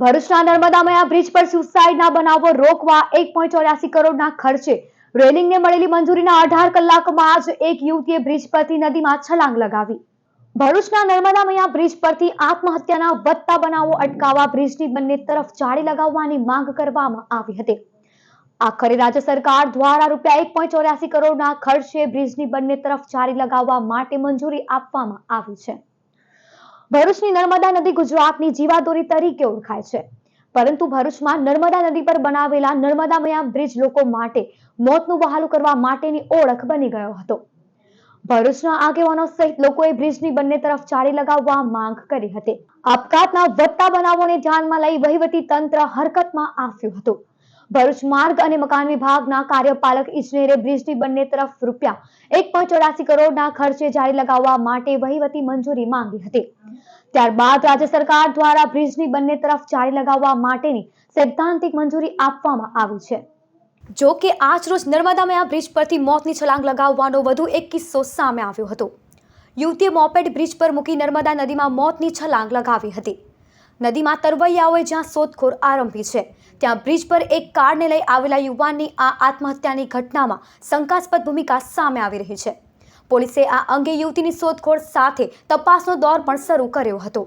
ભરૂચના નર્મદામયા બ્રિજ પર સુસાઇડના બનાવો રોકવા એક પોઈન્ટ ચોર્યાસી કરોડના ખર્ચે. રેલિંગને મળેલી મંજૂરીના અઢાર કલાકમાં જ એક યુવતીએ બ્રિજ પરથી નદીમાં છલાંગ લગાવી. ભરૂચના નર્મદામયા બ્રિજ પરથી આત્મહત્યાના વધતા બનાવો અટકાવવા બ્રિજની બંને તરફ જાળી લગાવવાની માંગ કરવામાં આવી હતી. આખરે રાજ્ય સરકાર દ્વારા રૂપિયા એક પોઈન્ટ ચોર્યાસી કરોડના ખર્ચે બ્રિજની બંને તરફ જાળી લગાવવા માટે મંજૂરી આપવામાં આવી છે. ભરૂચની નર્મદા નદી ગુજરાતની જીવાદોરી તરીકે ઓળખાય છે. પરંતુ ભરૂચમાં નર્મદા નદી પર બનાવેલા નર્મદા મયા બ્રિજ લોકો માટે મોતનું વહાલું કરવા માટેની ઓળખ બની ગયો હતો. ભરૂચના આગેવાનો સહિત લોકોએ બ્રિજની બંને તરફ ચાળી લગાવવા માંગ કરી હતી. આપઘાતના વધતા બનાવોને ધ્યાનમાં લઈ વહીવટી તંત્ર હરકતમાં આવ્યું હતું. ભરૂચ માર્ગ અને મકાન વિભાગના કાર્યપાલક ઇજનેરે બ્રિજની બંને તરફ રૂપિયા એક પોઈન્ટ ચોરાસી કરોડના ખર્ચે જાળી લગાવવા માટે વહીવટી મંજૂરી માંગી હતી. ત્યારબાદ રાજ્ય સરકાર દ્વારા બ્રિજની બંને તરફ જાળી લગાવવા માટેની સૈદ્ધાંતિક મંજૂરી આપવામાં આવી છે. જો કે આજ રોજ નર્મદામયા બ્રિજ પરથી મોતની છલાંગ લગાવવાનો વધુ એક કિસ્સો સામે આવ્યો હતો. યુવતીએ મોપેડ બ્રિજ પર મૂકી નર્મદા નદીમાં મોતની છલાંગ લગાવી હતી. નદીમાં તરવૈયાઓએ જ્યાં શોધખોળ આરંભી છે, ત્યાં બ્રિજ પર એક કારને લઈ આવેલા યુવાનની આ આત્મહત્યાની ઘટનામાં શંકાસ્પદ ભૂમિકા સામે આવી રહી છે. પોલીસે આ અંગે યુવતીની શોધખોળ સાથે તપાસનો દોર પણ શરૂ કર્યો હતો.